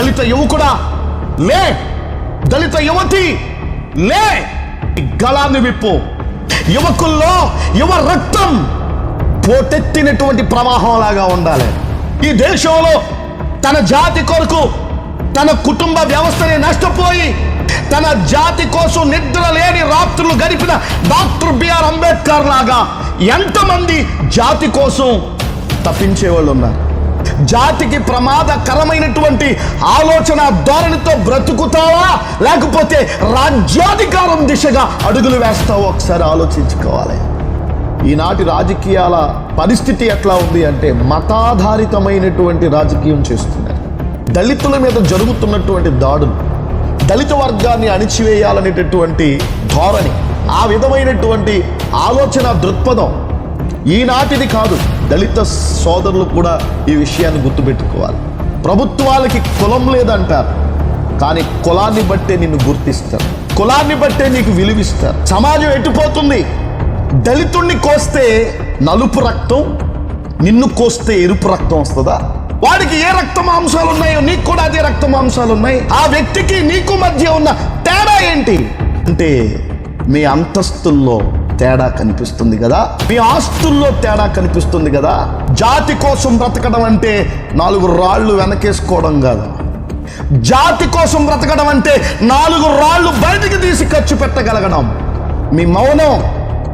దళిత యువకుడా లే దళిత యువతి లే గళాన్ని విప్పు. యువకుల్లో యువ రక్తం పోటెత్తినటువంటి ప్రవాహం లాగా ఉండాలి. ఈ దేశంలో తన జాతి కొరకు తన కుటుంబ వ్యవస్థని నష్టపోయి తన జాతి కోసం నిద్ర లేని రాత్రులు గడిపిన డాక్టర్ బిఆర్ అంబేద్కర్ లాగా ఎంతమంది జాతి కోసం తప్పించే వాళ్ళు ఉన్నారు. జాతికి ప్రమాదకరమైనటువంటి ఆలోచన ధోరణితో బ్రతుకుతావా? లేకపోతే రాజ్యాధికారం దిశగా అడుగులు వేస్తావో? ఒకసారి ఆలోచించుకోవాలి. ఈనాటి రాజకీయాల పరిస్థితి ఎట్లా ఉంది అంటే మతాధారితమైనటువంటి రాజకీయం చేస్తున్నారు దళితుల మీద జరుగుతున్నటువంటి దాడులు దళిత వర్గాన్ని అణిచివేయాలనేటటువంటి ధోరణి ఆ విధమైనటువంటి ఆలోచన దృక్పథం ఈనాటిది కాదు. దళిత సోదరులు కూడా ఈ విషయాన్ని గుర్తుపెట్టుకోవాలి. ప్రభుత్వాలకి కులం లేదంటారు కానీ కులాన్ని బట్టే నిన్ను గుర్తిస్తారు. కులాన్ని బట్టే నీకు విలువిస్తారు. సమాజం ఎట్టుపోతుంది దళితుణ్ణి కోస్తే నలుపు రక్తం నిన్ను కోస్తే ఎరుపు రక్తం వస్తుందా? వాడికి ఏ రక్త మాంసాలు ఉన్నాయో నీకు కూడా అదే రక్త మాంసాలు ఉన్నాయి ఆ వ్యక్తికి నీకు మధ్య ఉన్న తేడా ఏంటి? అంటే మీ అంతస్తుల్లో తేడా కనిపిస్తుంది కదా? మీ ఆస్తుల్లో తేడా కనిపిస్తుంది కదా? జాతి కోసం బ్రతకడం అంటే నాలుగు రాళ్ళు వెనకేసుకోవడం కాదు. జాతి కోసం బ్రతకడం అంటే నాలుగు రాళ్ళు బయటికి తీసి ఖర్చు పెట్టగలగడం. మీ మౌనం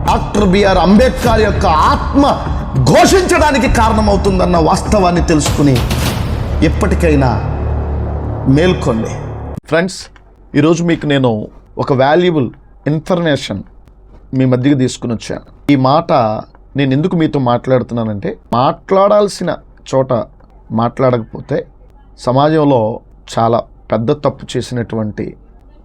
డాక్టర్ బిఆర్ అంబేద్కర్ యొక్క ఆత్మ ఘోషించడానికి కారణమవుతుందన్న వాస్తవాన్ని తెలుసుకుని ఎప్పటికైనా మేల్కోండి. ఫ్రెండ్స్ ఈరోజు మీకు నేను ఒక వాల్యుబుల్ ఇన్ఫర్మేషన్ మీ మధ్యకి తీసుకుని వచ్చాను. ఈ మాట నేను ఎందుకు మీతో మాట్లాడుతున్నానంటే మాట్లాడాల్సిన చోట మాట్లాడకపోతే సమాజంలో చాలా పెద్ద తప్పు చేసినటువంటి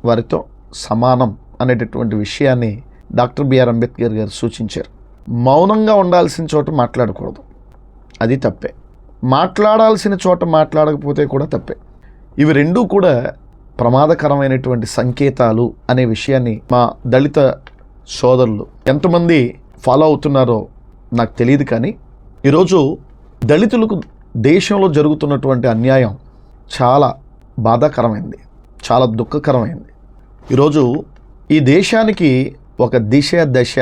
వారితో సమానం అనేటటువంటి విషయాన్ని డాక్టర్ బిఆర్ అంబేద్కర్ గారు సూచించారు. మౌనంగా ఉండాల్సిన చోట మాట్లాడకూడదు. అది తప్పే. మాట్లాడాల్సిన చోట మాట్లాడకపోతే కూడా తప్పే. ఇవి రెండూ కూడా ప్రమాదకరమైనటువంటి సంకేతాలు అనే విషయాన్ని మా దళిత సోదరులు ఎంతమంది ఫాలో అవుతున్నారో నాకు తెలియదు కానీ ఈరోజు దళితులకు దేశంలో జరుగుతున్నటువంటి అన్యాయం చాలా బాధాకరమైంది చాలా దుఃఖకరమైంది. ఈరోజు ఈ దేశానికి ఒక దిశ దశ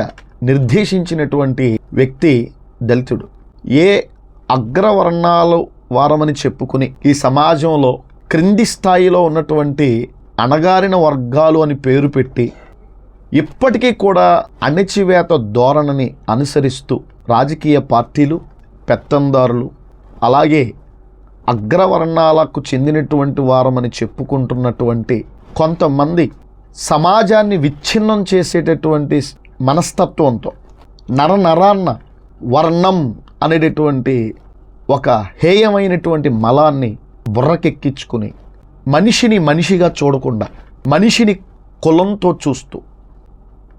నిర్దేశించినటువంటి వ్యక్తి దళితుడు. ఏ అగ్రవర్ణాలు వారమని చెప్పుకుని ఈ సమాజంలో క్రింది స్థాయిలో ఉన్నటువంటి అణగారిన వర్గాలు అని పేరు పెట్టి ఇప్పటికీ కూడా అణచివేత ధోరణిని అనుసరిస్తూ రాజకీయ పార్టీలు పెత్తందారులు అలాగే అగ్రవర్ణాలకు చెందినటువంటి వారమని చెప్పుకుంటున్నటువంటి కొంతమంది సమాజాన్ని విచ్ఛిన్నం చేసేటటువంటి మనస్తత్వంతో నర నరాన్న వర్ణం అనేటటువంటి ఒక హేయమైనటువంటి మలాన్ని బుర్రకెక్కించుకుని మనిషిని మనిషిగా చూడకుండా మనిషిని కులంతో చూస్తూ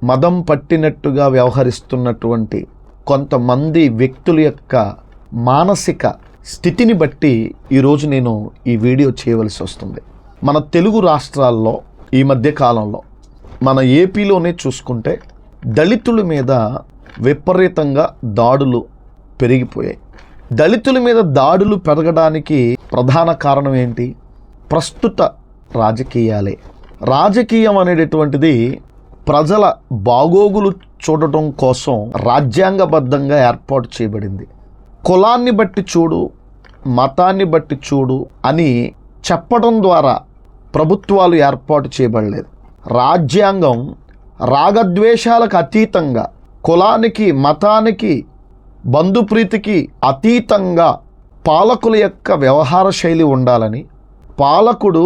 మదం పట్టినట్టుగా వ్యవహరిస్తున్నటువంటి కొంతమంది వ్యక్తుల యొక్క మానసిక స్థితిని బట్టి ఈరోజు నేను ఈ వీడియో చేయవలసి వస్తుంది. మన తెలుగు రాష్ట్రాల్లో ఈ మధ్య కాలంలో మన ఏపీలోనే చూసుకుంటే దళితుల మీద విపరీతంగా దాడులు పెరిగిపోయాయి. దళితుల మీద దాడులు పెరగడానికి ప్రధాన కారణం ఏంటి? ప్రస్తుత రాజకీయాలే. రాజకీయం అనేటటువంటిది ప్రజల బాగోగులు చూడటం కోసం రాజ్యాంగబద్ధంగా ఏర్పాటు చేయబడింది. కులాన్ని బట్టి చూడు మతాన్ని బట్టి చూడు అని చెప్పడం ద్వారా ప్రభుత్వాలు ఏర్పాటు చేయబడలేదు. రాజ్యాంగం రాగద్వేషాలకు అతీతంగా కులానికి మతానికి బంధుప్రీతికి అతీతంగా పాలకుల యొక్క వ్యవహార శైలి ఉండాలని పాలకుడు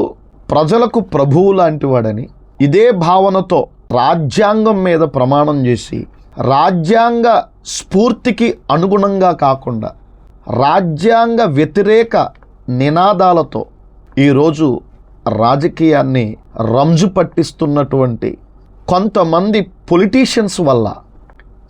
ప్రజలకు ప్రభువు లాంటివాడని ఇదే భావనతో రాజ్యాంగం మీద ప్రమాణం చేసి రాజ్యాంగ స్ఫూర్తికి అనుగుణంగా కాకుండా రాజ్యాంగ వ్యతిరేక నినాదాలతో ఈరోజు రాజకీయాన్ని రంజు పట్టిస్తున్నటువంటి కొంతమంది పొలిటీషియన్స్ వల్ల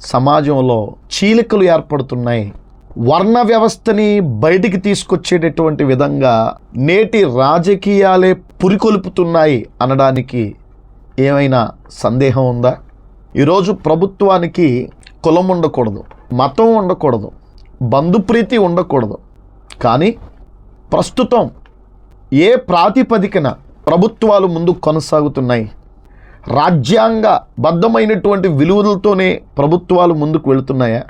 సమాజంలో చీలికలు ఏర్పడుతున్నాయి. వర్ణ వ్యవస్థని బయటికి తీసుకొచ్చేటటువంటి విధంగా నేటి రాజకీయాలే పురికొల్పుతున్నాయి అనడానికి ఏమైనా సందేహం ఉందా? ఈరోజు ప్రభుత్వానికి కులం ఉండకూడదు మతం ఉండకూడదు బంధుప్రీతి ఉండకూడదు. కానీ ప్రస్తుతం ఏ ప్రాతిపదికన ప్రభుత్వాలు ముందుకు కొనసాగుతున్నాయి? రాజ్యాంగ బద్ధమైనటువంటి విలువలతోనే ప్రభుత్వాలు ముందుకు వెళుతున్నాయా?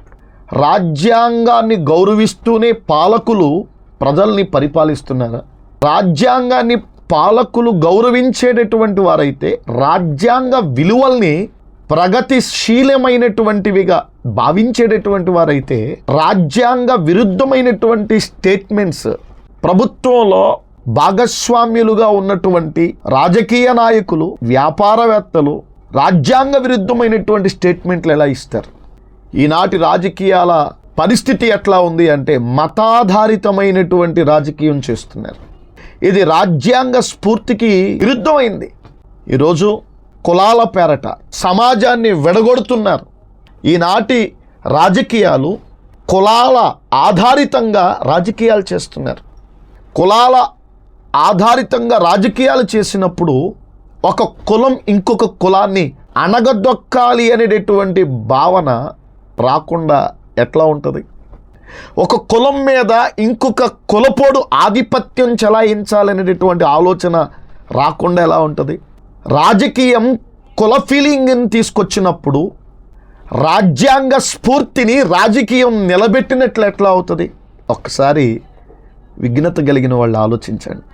రాజ్యాంగాన్ని గౌరవిస్తూనే పాలకులు ప్రజల్ని పరిపాలిస్తున్నారా? రాజ్యాంగాన్ని పాలకులు గౌరవించేటటువంటి వారైతే రాజ్యాంగ విలువల్ని ప్రగతిశీలమైనటువంటివిగా భావించేటటువంటి వారైతే రాజ్యాంగ విరుద్ధమైనటువంటి స్టేట్మెంట్స్ ప్రభుత్వంలో భాగస్వామ్యులుగా ఉన్నటువంటి రాజకీయ నాయకులు వ్యాపారవేత్తలు రాజ్యాంగ విరుద్ధమైనటువంటి స్టేట్మెంట్లు ఎలా ఇస్తారు? ఈనాటి రాజకీయాల పరిస్థితి ఎట్లా ఉంది అంటే మతాధారితమైనటువంటి రాజకీయం చేస్తున్నారు. ఇది రాజ్యాంగ స్ఫూర్తికి విరుద్ధమైంది. ఈరోజు కులాల పేరట సమాజాన్ని విడగొడుతున్నారు. ఈనాటి రాజకీయాలు కులాల ఆధారితంగా రాజకీయాలు చేస్తున్నారు. కులాల ఆధారితంగా రాజకీయాలు చేసినప్పుడు ఒక కులం ఇంకొక కులాన్ని అణగదొక్కాలి అనేటటువంటి భావన రాకుండా ఎట్లా ఉంటుంది? ఒక కులం మీద ఇంకొక కులపోడు ఆధిపత్యం చెలాయించాలనేటటువంటి ఆలోచన రాకుండా ఎలా ఉంటుంది? రాజకీయం కుల ఫీలింగ్ని తీసుకొచ్చినప్పుడు రాజ్యాంగ స్ఫూర్తిని రాజకీయం నిలబెట్టినట్లు ఎట్లా అవుతుంది? ఒక్కసారి విఘ్నత కలిగిన వాళ్ళు ఆలోచించండి.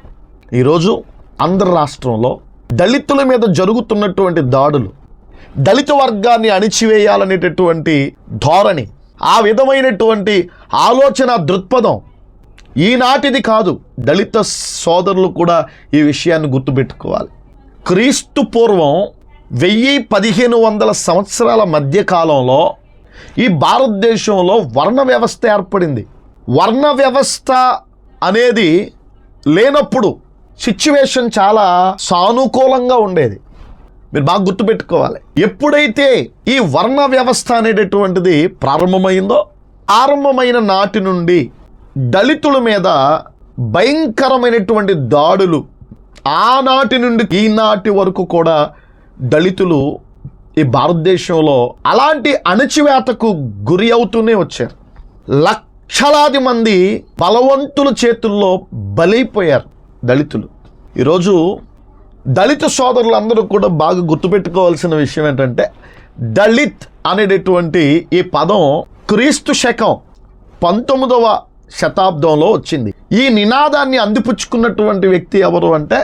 ఈరోజు ఆంధ్ర రాష్ట్రంలో దళితుల మీద జరుగుతున్నటువంటి దాడులు దళిత వర్గాన్ని అణిచివేయాలనేటటువంటి ధోరణి ఆ విధమైనటువంటి ఆలోచన దృక్పథం ఈనాటిది కాదు. దళిత సోదరులు కూడా ఈ విషయాన్ని గుర్తుపెట్టుకోవాలి. క్రీస్తు పూర్వం వెయ్యి పదిహేను వందల సంవత్సరాల మధ్యకాలంలో ఈ భారతదేశంలో వర్ణ వ్యవస్థ ఏర్పడింది. వర్ణ వ్యవస్థ అనేది లేనప్పుడు సిచ్యువేషన్ చాలా సానుకూలంగా ఉండేది. మీరు బాగా గుర్తుపెట్టుకోవాలి. ఎప్పుడైతే ఈ వర్ణ వ్యవస్థ అనేటటువంటిది ప్రారంభమైందో ఆరంభమైన నాటి నుండి దళితుల మీద భయంకరమైనటువంటి దాడులు ఆనాటి నుండి ఈనాటి వరకు కూడా దళితులు ఈ భారతదేశంలో అలాంటి అణచివేతకు గురి అవుతూనే వచ్చారు. లక్షలాది మంది బలవంతుల చేతుల్లో బలైపోయారు దళితులు. ఈరోజు దళిత సోదరులందరూ కూడా బాగా గుర్తుపెట్టుకోవాల్సిన విషయం ఏంటంటే దళిత్ అనేటటువంటి ఈ పదం క్రీస్తు శకం పంతొమ్మిదవ శతాబ్దంలో వచ్చింది. ఈ నినాదాన్ని అందిపుచ్చుకున్నటువంటి వ్యక్తి ఎవరు అంటే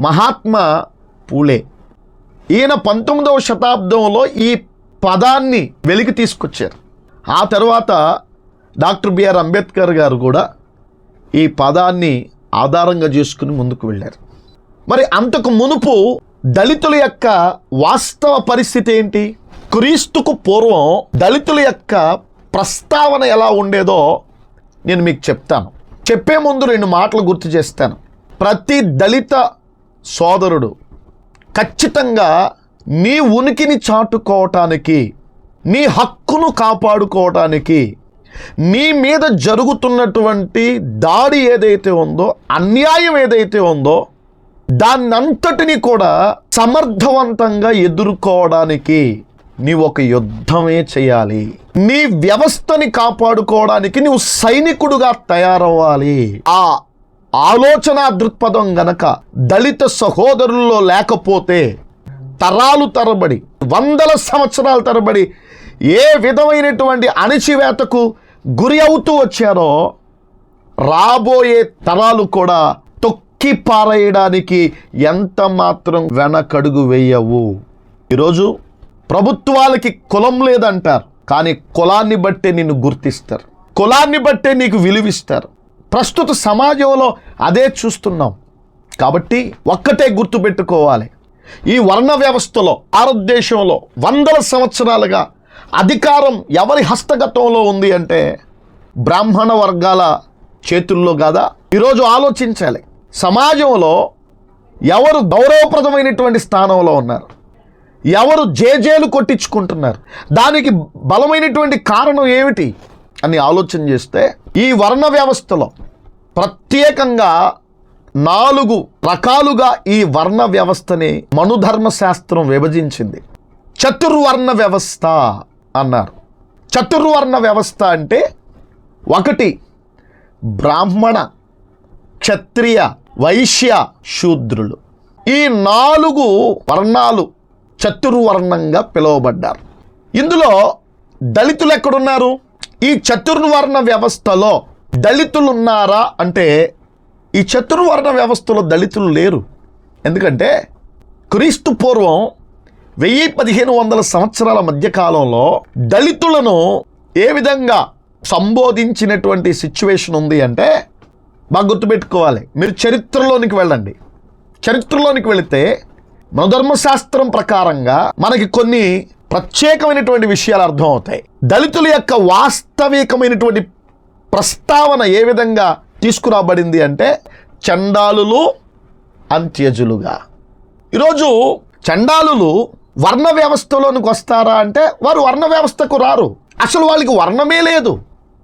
మహాత్మా పూలే. ఈయన పంతొమ్మిదవ శతాబ్దంలో ఈ పదాన్ని వెలికి తీసుకొచ్చారు. ఆ తర్వాత డాక్టర్ బిఆర్ అంబేద్కర్ గారు కూడా ఈ పదాన్ని ఆధారంగా చేసుకుని ముందుకు వెళ్ళారు. మరి అంతకు మునుపు దళితుల యొక్క వాస్తవ పరిస్థితి ఏంటి? క్రీస్తుకు పూర్వం దళితుల యొక్క ప్రస్తావన ఎలా ఉండేదో నేను మీకు చెప్తాను. చెప్పే ముందు రెండు మాటలు గుర్తు చేస్తాను. ప్రతి దళిత సోదరుడు ఖచ్చితంగా నీ ఉనికిని చాటుకోవటానికి నీ హక్కును కాపాడుకోవటానికి నీ మీద జరుగుతున్నటువంటి దాడి ఏదైతే ఉందో అన్యాయం ఏదైతే ఉందో దాన్నంతటిని కూడా సమర్థవంతంగా ఎదుర్కోవడానికి నీవు ఒక యుద్ధమే చేయాలి. నీ వ్యవస్థని కాపాడుకోవడానికి నువ్వు సైనికుడుగా తయారవ్వాలి. ఆ ఆలోచన దృక్పథం గనక దళిత సహోదరుల్లో లేకపోతే తరాలు తరబడి వందల సంవత్సరాల తరబడి ఏ విధమైనటువంటి అణిచివేతకు గురి అవుతూ వచ్చారో రాబోయే తరాలు కూడా తొక్కి పారేయడానికి ఎంత మాత్రం వెనకడుగు వేయవు. ఈరోజు ప్రభుత్వాలకి కులం లేదంటారు కానీ కులాన్ని బట్టే నిన్ను గుర్తిస్తారు. కులాన్ని బట్టే నీకు విలువిస్తారు. ప్రస్తుత సమాజంలో అదే చూస్తున్నాం. కాబట్టి ఒక్కటే గుర్తుపెట్టుకోవాలి ఈ వర్ణ వ్యవస్థలో భారతదేశంలో వందల సంవత్సరాలుగా అధికారం ఎవరి హస్తగతంలో ఉంది అంటే బ్రాహ్మణ వర్గాల చేతుల్లో కాదా? ఈరోజు ఆలోచించాలి. సమాజంలో ఎవరు గౌరవప్రదమైనటువంటి స్థానంలో ఉన్నారు? ఎవరు జేజేలు కొట్టించుకుంటున్నారు? దానికి బలమైనటువంటి కారణం ఏమిటి అని ఆలోచన చేస్తే ఈ వర్ణ వ్యవస్థలో ప్రత్యేకంగా నాలుగు రకాలుగా ఈ వర్ణ వ్యవస్థని మనుధర్మ శాస్త్రం విభజించింది. చతుర్వర్ణ వ్యవస్థ అన్నారు. చతుర్వర్ణ వ్యవస్థ అంటే ఒకటి బ్రాహ్మణ క్షత్రియ వైశ్య శూద్రులు. ఈ నాలుగు వర్ణాలు చతుర్వర్ణంగా పిలువబడ్డారు. ఇందులో దళితులు ఎక్కడున్నారు? ఈ చతుర్వర్ణ వ్యవస్థలో దళితులు ఉన్నారా అంటే ఈ చతుర్వర్ణ వ్యవస్థలో దళితులు లేరు. ఎందుకంటే క్రీస్తు పూర్వం వెయ్యి పదిహేను వందల సంవత్సరాల మధ్యకాలంలో దళితులను ఏ విధంగా సంబోధించినటువంటి సిచ్యువేషన్ ఉంది అంటే బాగా గుర్తుపెట్టుకోవాలి. మీరు చరిత్రలోనికి వెళ్ళండి. చరిత్రలోనికి వెళితే మన ధర్మశాస్త్రం ప్రకారంగా మనకి కొన్ని ప్రత్యేకమైనటువంటి విషయాలు అర్థమవుతాయి. దళితుల యొక్క వాస్తవికమైనటువంటి ప్రస్తావన ఏ విధంగా తీసుకురాబడింది అంటే చండాలులు అంత్యజులుగా. ఈరోజు చండాలులు వర్ణ వ్యవస్థలోనికి వస్తారా అంటే వారు వర్ణ వ్యవస్థకు రారు. అసలు వాళ్ళకి వర్ణమే లేదు.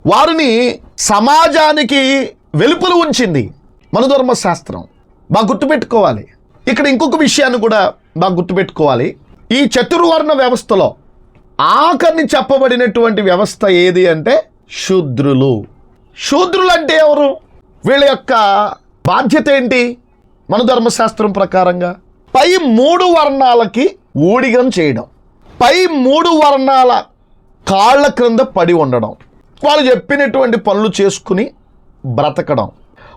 వారిని సమాజానికి వెలుపల ఉంచింది మనుధర్మ శాస్త్రం బాగా గుర్తుపెట్టుకోవాలి. ఇక్కడ ఇంకొక విషయాన్ని కూడా బాగా గుర్తుపెట్టుకోవాలి. ఈ చతుర్వర్ణ వ్యవస్థలో ఆఖరిని చెప్పబడినటువంటి వ్యవస్థ ఏది అంటే శూద్రులు. శూద్రులు అంటే ఎవరు? వీళ్ళ యొక్క బాధ్యత ఏంటి? మన ధర్మశాస్త్రం ప్రకారంగా పై మూడు వర్ణాలకి ఊడిగం చేయడం. పై మూడు వర్ణాల కాళ్ళ క్రింద పడి ఉండడం. వాళ్ళు చెప్పినటువంటి పనులు చేసుకుని బ్రతకడం.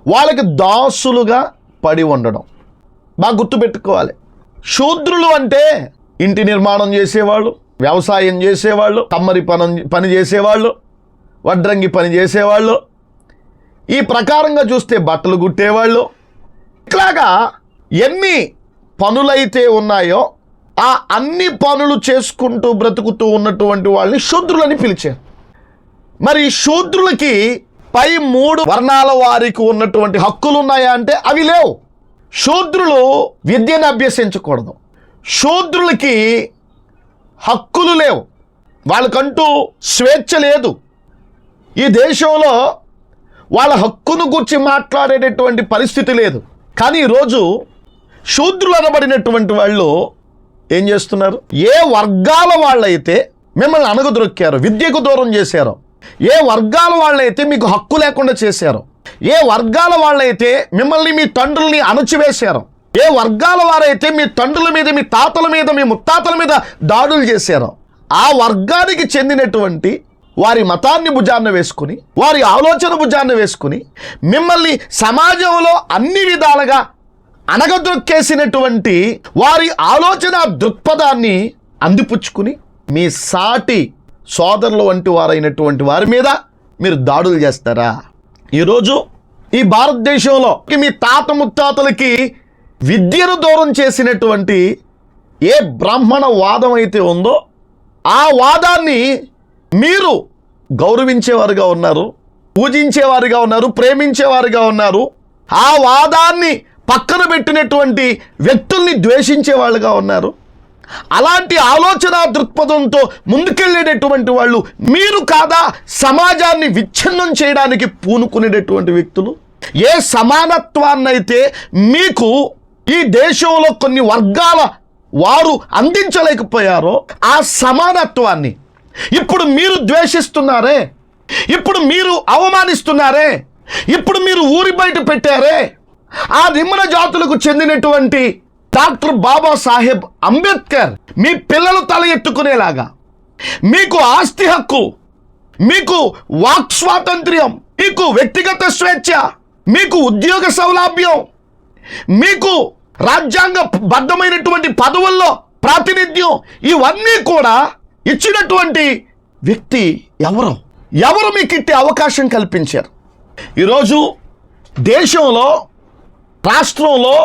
వాళ్ళకి దాసులుగా పడి ఉండడం. బాగా గుర్తుపెట్టుకోవాలి. శూద్రులు అంటే ఇంటి నిర్మాణం చేసేవాళ్ళు వ్యవసాయం చేసేవాళ్ళు కమ్మరి పని పని చేసేవాళ్ళు వడ్రంగి పని చేసేవాళ్ళు. ఈ ప్రకారంగా చూస్తే బట్టలు కుట్టేవాళ్ళు. ఇట్లాగా ఎన్ని పనులైతే ఉన్నాయో ఆ అన్ని పనులు చేసుకుంటూ బ్రతుకుతూ ఉన్నటువంటి వాళ్ళని శూద్రులని పిలిచారు. మరి శూద్రులకి పై మూడు వర్ణాల వారికి ఉన్నటువంటి హక్కులు ఉన్నాయా అంటే అవి లేవు. శూద్రులు విద్యను అభ్యసించకూడదు. శూద్రులకి హక్కులు లేవు. వాళ్ళకంటూ స్వేచ్ఛ లేదు. ఈ దేశంలో వాళ్ళ హక్కును గురించి మాట్లాడేటటువంటి పరిస్థితి లేదు. కానీ ఈరోజు శూద్రులు అనబడినటువంటి వాళ్ళు ఏం చేస్తున్నారు? ఏ వర్గాల వాళ్ళైతే మిమ్మల్ని అణగదొక్కారో విద్యకు దూరం చేశారో ఏ వర్గాల వాళ్ళైతే మీకు హక్కు లేకుండా చేశారు ఏ వర్గాల వాళ్ళైతే మిమ్మల్ని మీ తండ్రుల్ని అణచివేశారు ఏ వర్గాల వారైతే మీ తండ్రుల మీద మీ తాతల మీద మీ ముత్తాతల మీద దాడులు చేశారో ఆ వర్గానికి చెందినటువంటి వారి మతాన్ని భుజాన్న వేసుకుని వారి ఆలోచన భుజాన్న వేసుకుని మిమ్మల్ని సమాజంలో అన్ని విధాలుగా అనగదొక్కేసినటువంటి వారి ఆలోచన దృక్పథాన్ని అందిపుచ్చుకుని మీ సాటి సోదరులు వంటి వారైనటువంటి వారి మీద మీరు దాడులు చేస్తారా? ఈరోజు ఈ భారతదేశంలో మీ తాత ముత్తాతలకి విద్యను దూరం చేసినటువంటి ఏ బ్రాహ్మణ వాదం అయితే ఉందో ఆ వాదాన్ని మీరు గౌరవించేవారుగా ఉన్నారు పూజించేవారుగా ఉన్నారు ప్రేమించేవారుగా ఉన్నారు. ఆ వాదాన్ని పక్కన పెట్టినటువంటి వ్యక్తుల్ని ద్వేషించే వాళ్ళుగా ఉన్నారు. అలాంటి ఆలోచన దృక్పథంతో ముందుకెళ్ళేటటువంటి వాళ్ళు మీరు కాదా సమాజాన్ని విచ్ఛిన్నం చేయడానికి పూనుకునేటటువంటి వ్యక్తులు? ఏ సమానత్వాన్నైతే మీకు ఈ దేశంలో కొన్ని వర్గాల వారు అందించలేకపోయారో ఆ సమానత్వాన్ని ఇప్పుడు మీరు ద్వేషిస్తున్నారే? ఇప్పుడు మీరు అవమానిస్తున్నారే? ఇప్పుడు మీరు ఊరి బయట పెట్టారే? ఆ నిమ్మన జాతులకు చెందినటువంటి డాక్టర్ బాబాసాహెబ్ అంబేద్కర్ మీ పిల్లలు తల ఎత్తుకునేలాగా మీకు ఆస్తి హక్కు మీకు వాక్ స్వాతంత్ర్యం మీకు వ్యక్తిగత స్వేచ్ఛ మీకు ఉద్యోగ సౌలభ్యం మీకు రాజ్యాంగ బద్ధమైనటువంటి పదవుల్లో ప్రాతినిధ్యం ఇవన్నీ కూడా ఇచ్చినటువంటి వ్యక్తి ఎవరు? ఎవరు మీకు ఇట్టే అవకాశం కల్పించారు? ఈరోజు దేశంలో రాష్ట్రంలో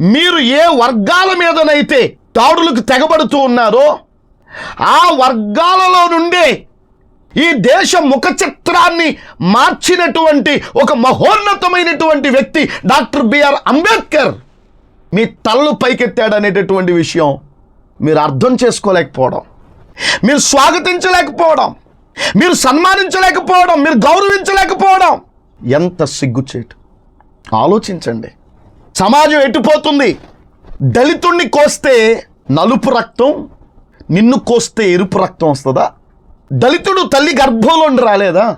మీరు ఏ వర్గాల మీదనైతే దాడులకు తెగబడుతూ ఉన్నారో ఆ వర్గాలలో నుండే ఈ దేశ ముఖ చిత్రాన్ని మార్చినటువంటి ఒక మహోన్నతమైనటువంటి వ్యక్తి డాక్టర్ బిఆర్ అంబేద్కర్ మీ తలలు పైకెత్తాడనేటటువంటి విషయం మీరు అర్థం చేసుకోలేకపోవడం మీరు స్వాగతించలేకపోవడం మీరు సన్మానించలేకపోవడం మీరు గౌరవించలేకపోవడం ఎంత సిగ్గుచేటు. ఆలోచించండి. సమాజం ఎటుపోతుంది? దళితుణ్ణి కోస్తే నలుపు రక్తం నిన్ను కోస్తే ఎరుపు రక్తం వస్తుందా? దళితుడు తల్లి గర్భంలో ఉండి రాలేదా?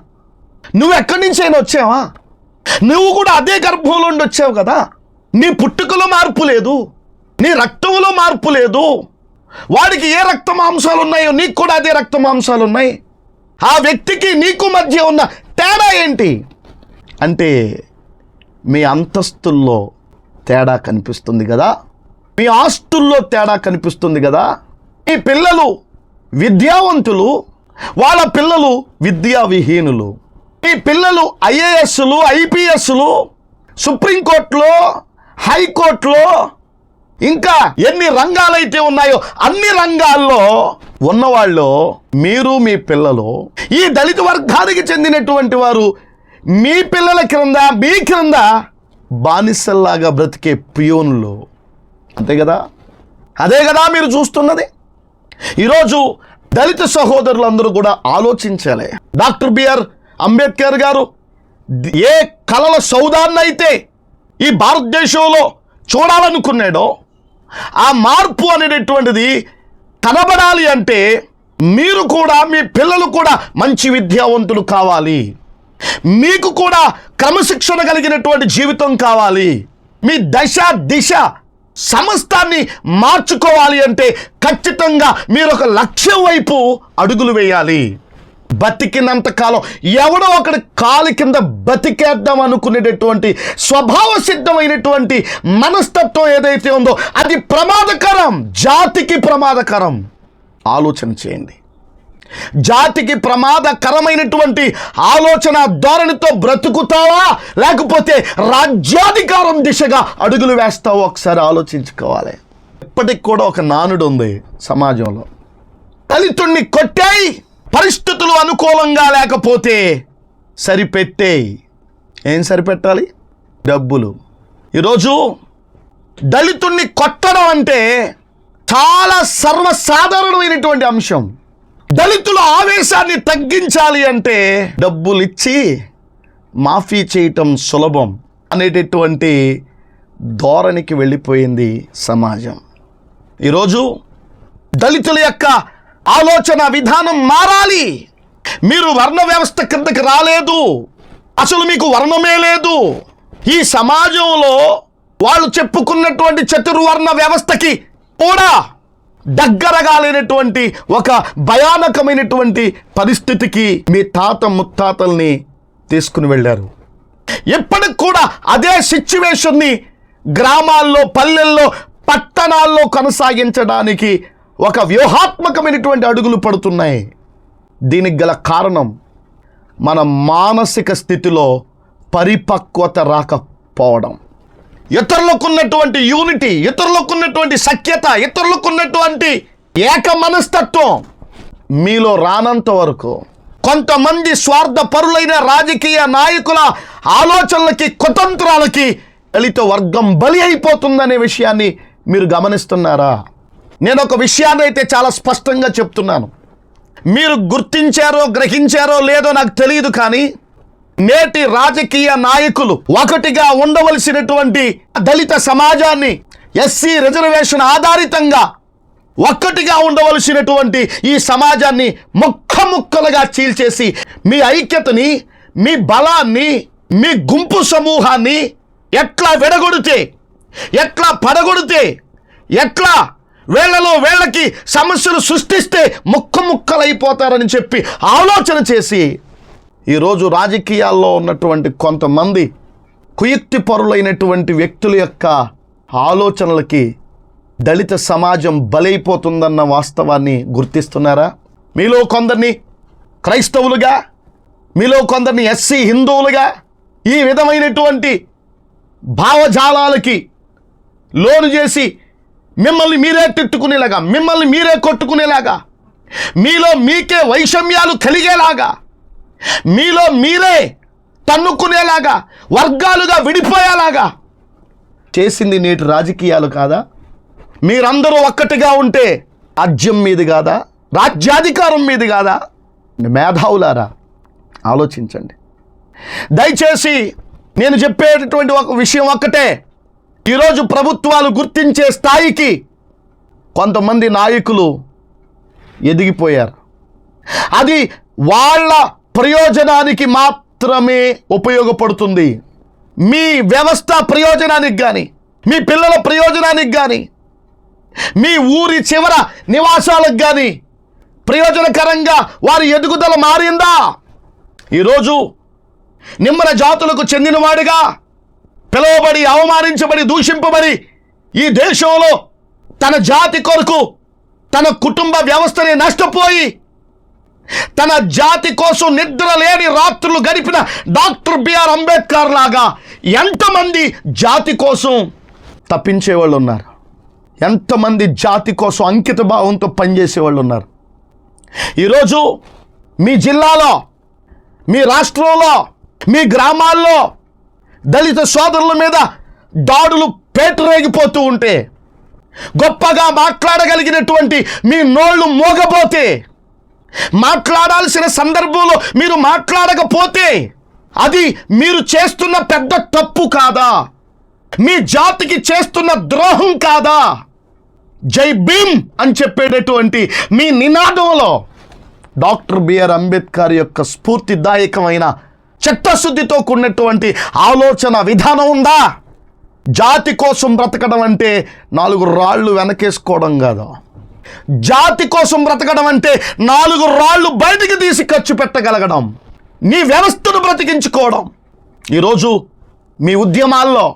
నువ్వు ఎక్కడి నుంచి అయినా వచ్చావా? నువ్వు కూడా అదే గర్భంలోండి వచ్చావు కదా? నీ పుట్టుకలో మార్పు లేదు నీ రక్తంలో మార్పు లేదు. వాడికి ఏ రక్త మాంసాలు ఉన్నాయో నీకు కూడా అదే రక్త మాంసాలు ఉన్నాయి. ఆ వ్యక్తికి నీకు మధ్య ఉన్న తేడా ఏంటి? అంటే మీ అంతస్తుల్లో తేడా కనిపిస్తుంది కదా? మీ ఆస్తుల్లో తేడా కనిపిస్తుంది కదా? మీ పిల్లలు విద్యావంతులు వాళ్ళ పిల్లలు విద్యావిహీనులు. ఈ మీ పిల్లలు ఐఏఎస్లు ఐపీఎస్లు సుప్రీంకోర్టులో హైకోర్టులో ఇంకా ఎన్ని రంగాలైతే ఉన్నాయో అన్ని రంగాల్లో ఉన్నవాళ్ళు మీరు మీ పిల్లలు ఈ దళిత వర్గానికి చెందినటువంటి వారు మీ పిల్లల క్రింద మీ క్రింద బానిసల్లాగా బ్రతికే పియోన్లు. అంతే కదా? అదే కదా మీరు చూస్తున్నది? ఈరోజు దళిత సహోదరులందరూ కూడా ఆలోచించాలి. డాక్టర్ బిఆర్ అంబేద్కర్ గారు ఏ కళల సౌదాన్నైతే ఈ భారతదేశంలో చూడాలనుకున్నాడో ఆ మార్పు అనేటటువంటిది కనబడాలి అంటే మీరు కూడా మీ పిల్లలు కూడా మంచి విద్యావంతులు కావాలి. మీకు కూడా క్రమశిక్షణ కలిగినటువంటి జీవితం కావాలి. మీ దశ దిశ సమస్తాన్ని మార్చుకోవాలి అంటే ఖచ్చితంగా మీరు ఒక లక్ష్యం వైపు అడుగులు వేయాలి. బతికినంత కాలం ఎవడో ఒకటి కాలు కింద బతికేద్దాం అనుకునేటటువంటి స్వభావ సిద్ధమైనటువంటి మనస్తత్వం ఏదైతే ఉందో అది ప్రమాదకరం జాతికి ప్రమాదకరం. ఆలోచన చేయండి. జాతికి ప్రమాదకరమైనటువంటి ఆలోచన ధోరణితో బ్రతుకుతావా? లేకపోతే రాజ్యాధికారం దిశగా అడుగులు వేస్తావో? ఒకసారి ఆలోచించుకోవాలి. ఇప్పటికి కూడా ఒక నానుడు ఉంది సమాజంలో. దళితుణ్ణి కొట్టాయి! పరిస్థితులు అనుకూలంగా లేకపోతే సరిపెట్టేయి. ఏం సరిపెట్టాలి? డబ్బులు. ఈరోజు దళితుణ్ణి కొట్టడం అంటే చాలా సర్వసాధారణమైనటువంటి అంశం. దళితుల ఆవేశాన్ని తగ్గించాలి అంటే డబ్బులు ఇచ్చి మాఫీ చేయటం సులభం అనేటటువంటి ధోరణికి వెళ్ళిపోయింది సమాజం. ఈరోజు దళితుల యొక్క ఆలోచన విధానం మారాలి. మీరు వర్ణ వ్యవస్థ కిందకి రాలేదు. అసలు మీకు వర్ణమే లేదు. ఈ సమాజంలో వాళ్ళు చెప్పుకున్నటువంటి చతుర్వర్ణ వ్యవస్థకి కూడా దగ్గరగా లేనటువంటి ఒక భయానకమైనటువంటి పరిస్థితికి మీ తాత ముత్తాతల్ని తీసుకుని వెళ్ళారు. ఇప్పటికి కూడా అదే సిచ్యువేషన్ని గ్రామాల్లో పల్లెల్లో పట్టణాల్లో కొనసాగించడానికి ఒక వ్యూహాత్మకమైనటువంటి అడుగులు పడుతున్నాయి. దీనికి గల కారణం మన మానసిక స్థితిలో పరిపక్వత రాకపోవడం. ఇతరులకు ఉన్నటువంటి యూనిటీ ఇతరులకు ఉన్నటువంటి సఖ్యత ఇతరులకు ఉన్నటువంటి ఏక మనస్తత్వం మీలో రానంత వరకు కొంతమంది స్వార్థ పరులైన రాజకీయ నాయకుల ఆలోచనలకి కుతంత్రాలకి దళిత వర్గం బలి అయిపోతుందనే విషయాన్ని మీరు గమనిస్తున్నారా? నేను ఒక విషయాన్ని అయితే చాలా స్పష్టంగా చెప్తున్నాను. మీరు గుర్తించారో గ్రహించారో లేదో నాకు తెలియదు కానీ నేటి రాజకీయ నాయకులు ఒకటిగా ఉండవలసినటువంటి దళిత సమాజాన్ని ఎస్సీ రిజర్వేషన్ ఆధారితంగా ఒక్కటిగా ఉండవలసినటువంటి ఈ సమాజాన్ని ముక్క ముక్కలుగా చీల్చేసి మీ ఐక్యతని మీ బలాన్ని మీ గుంపు సమూహాన్ని ఎట్లా విడగొడితే ఎట్లా పడగొడితే ఎట్లా వేళ్ళలో వేళ్ళకి సమస్యలు సృష్టిస్తే ముక్క ముక్కలైపోతారని చెప్పి ఆలోచన చేసి ఈరోజు రాజకీయాల్లో ఉన్నటువంటి కొంతమంది కుయుక్తి పరులైనటువంటి వ్యక్తుల యొక్క ఆలోచనలకి దళిత సమాజం బలైపోతుందన్న వాస్తవాన్ని గుర్తిస్తున్నారా? మీలో కొందరిని క్రైస్తవులుగా మీలో కొందరిని ఎస్సీ హిందువులుగా ఈ విధమైనటువంటి భావజాలాలకి లోను చేసి మిమ్మల్ని మీరే తిట్టుకునేలాగా మిమ్మల్ని మీరే కొట్టుకునేలాగా మీలో మీకే వైషమ్యాలు కలిగేలాగా మీలో మీరే తన్నుకునేలాగా వర్గాలుగా విడిపోయేలాగా చేసింది నేటి రాజకీయాలు కాదా? మీరందరూ ఒక్కటిగా ఉంటే రాజ్యం మీది కాదా? రాజ్యాధికారం మీది కాదా? మేధావులారా ఆలోచించండి. దయచేసి నేను చెప్పేటటువంటి ఒక విషయం ఒక్కటే. ఈరోజు ప్రభుత్వాలు గుర్తించే స్థాయికి కొంతమంది నాయకులు ఎదిగిపోయారు. అది వాళ్ళ ప్రయోజనానికి మాత్రమే ఉపయోగపడుతుంది. మీ వ్యవస్థ ప్రయోజనానికి కానీ మీ పిల్లల ప్రయోజనానికి కానీ మీ ఊరి చివర నివాసాలకు కానీ ప్రయోజనకరంగా వారి ఎదుగుదల మారిందా? ఈరోజు నిమ్మన జాతులకు చెందినవాడిగా పిలువబడి అవమానించబడి దూషింపబడి ఈ దేశంలో తన జాతి కొరకు తన కుటుంబ వ్యవస్థని నష్టపోయి తన జాతి కోసం నిద్ర లేని రాత్రులు గడిపిన డాక్టర్ బిఆర్ అంబేద్కర్ లాగా ఎంతమంది జాతి కోసం తప్పించేవాళ్ళు ఉన్నారు? ఎంతమంది జాతి కోసం అంకిత భావంతో పనిచేసేవాళ్ళు ఉన్నారు? ఈరోజు మీ జిల్లాలో మీ రాష్ట్రంలో మీ గ్రామాల్లో దళిత సోదరుల మీద దాడులు పేటరేగిపోతూ ఉంటే గొప్పగా మాట్లాడగలిగినటువంటి మీ నోళ్ళు మోగపోతే మాట్లాడాల్సిన సందర్భంలో మీరు మాట్లాడకపోతే అది మీరు చేస్తున్న పెద్ద తప్పు కాదా? మీ జాతికి చేస్తున్న ద్రోహం కాదా? జై భీమ్ అని చెప్పేటటువంటి మీ నినాదంలో డాక్టర్ బిఆర్ అంబేద్కర్ యొక్క స్ఫూర్తిదాయకమైన చిత్తశుద్ధితో కూడినటువంటి ఆలోచన విధానం ఉందా? జాతి కోసం బ్రతకడం అంటే నాలుగు రాళ్ళు వెనకేసుకోవడం కాదు? జాతి కోసం బ్రతకడం అంటే నాలుగు రాళ్ళు బయటికి తీసి ఖర్చు పెట్టగలగడం. నీ వ్యవస్థను బ్రతికించుకోవడం. ఈరోజు మీ ఉద్యమాల్లో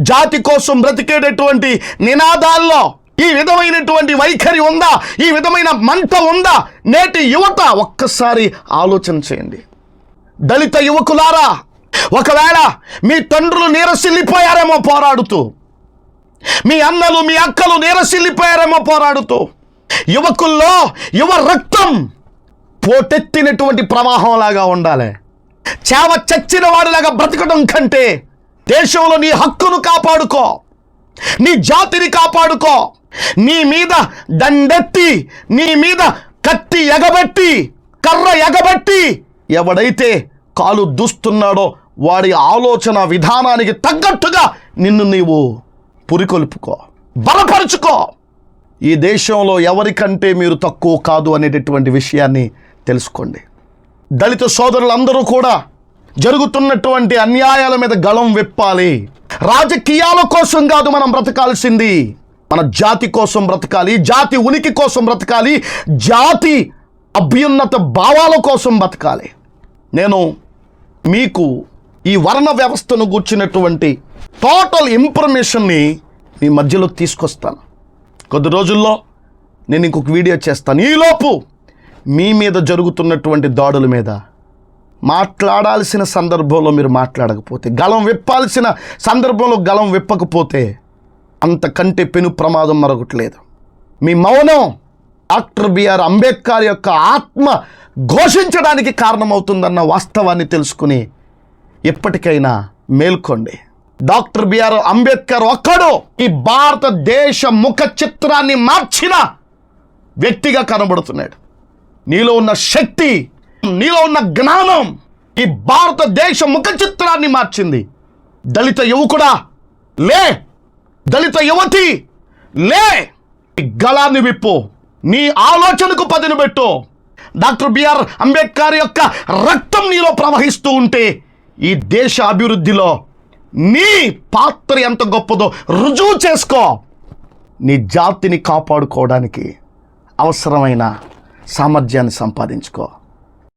జాతి కోసం బ్రతికేటటువంటి నినాదాల్లో ఈ విధమైనటువంటి వైఖరి ఉందా? ఈ విధమైన మంట ఉందా? నేటి యువత ఒక్కసారి ఆలోచన చేయండి. దళిత యువకులారా ఒకవేళ మీ తండ్రులు నీరసిల్లిపోయారేమో పోరాడుతూ మీ అన్నలు మీ అక్కలు నీరసిల్లిపోయారేమో పోరాడుతూ యువకుల్లో యువ రక్తం పోటెత్తినటువంటి ప్రవాహంలాగా ఉండాలి. చేవ చచ్చిన వాడిలాగా బ్రతకడం కంటే దేశంలో నీ హక్కును కాపాడుకో. నీ జాతిని కాపాడుకో. నీ మీద దండెత్తి నీ మీద కత్తి ఎగబెట్టి కర్ర ఎగబెట్టి ఎవడైతే కాలు దూస్తున్నాడో వాడి ఆలోచన విధానానికి తగ్గట్టుగా నిన్ను నీవు పురికొల్పుకో. బలపరుచుకో. ఈ దేశంలో ఎవరికంటే మీరు తక్కువ కాదు అనేటటువంటి విషయాన్ని తెలుసుకోండి. దళిత సోదరులందరూ కూడా జరుగుతున్నటువంటి అన్యాయాల మీద గళం విప్పాలి. రాజకీయాల కోసం కాదు మనం బ్రతకాల్సింది. మన జాతి కోసం బ్రతకాలి జాతి ఉనికి కోసం బ్రతకాలి జాతి అభ్యున్నత భావాల కోసం బ్రతకాలి. నేను మీకు ఈ వర్ణ వ్యవస్థను గూర్చినటువంటి టోటల్ ఇన్ఫర్మేషన్ని మీ మధ్యలో తీసుకొస్తాను. కొద్ది రోజుల్లో నేను ఇంకొక వీడియో చేస్తాను. ఈలోపు మీ మీద జరుగుతున్నటువంటి దాడుల మీద మాట్లాడాల్సిన సందర్భంలో మీరు మాట్లాడకపోతే గలం విప్పాల్సిన సందర్భంలో గలం విప్పకపోతే అంతకంటే పెను ప్రమాదం మరొకటి లేదు మీ మౌనం డాక్టర్ బిఆర్ అంబేద్కర్ యొక్క ఆత్మ ఘోషించడానికి కారణమవుతుందన్న వాస్తవాన్ని తెలుసుకుని ఎప్పటికైనా మేల్కోండి. డాక్టర్ బిఆర్ అంబేద్కర్ ఒక్కడు ఈ భారతదేశ ముఖ చిత్రాన్ని మార్చిన వ్యక్తిగా కనబడుతున్నాడు. నీలో ఉన్న శక్తి నీలో ఉన్న జ్ఞానం ఈ భారతదేశ ముఖ చిత్రాన్ని మార్చింది. దళిత యువకుడా లే! దళిత యువతి లే! గళాన్ని విప్పు నీ ఆలోచనకు పదును పెట్టు. డాక్టర్ బిఆర్ అంబేద్కర్ యొక్క రక్తం నీలో ప్రవహిస్తూ ఉంటే ఈ దేశ అభివృద్ధిలో నీ పాత్ర ఎంత గొప్పదో రుజువు చేసుకో. నీ జాతిని కాపాడుకోవడానికి అవసరమైన సామర్థ్యాన్ని సంపాదించుకో.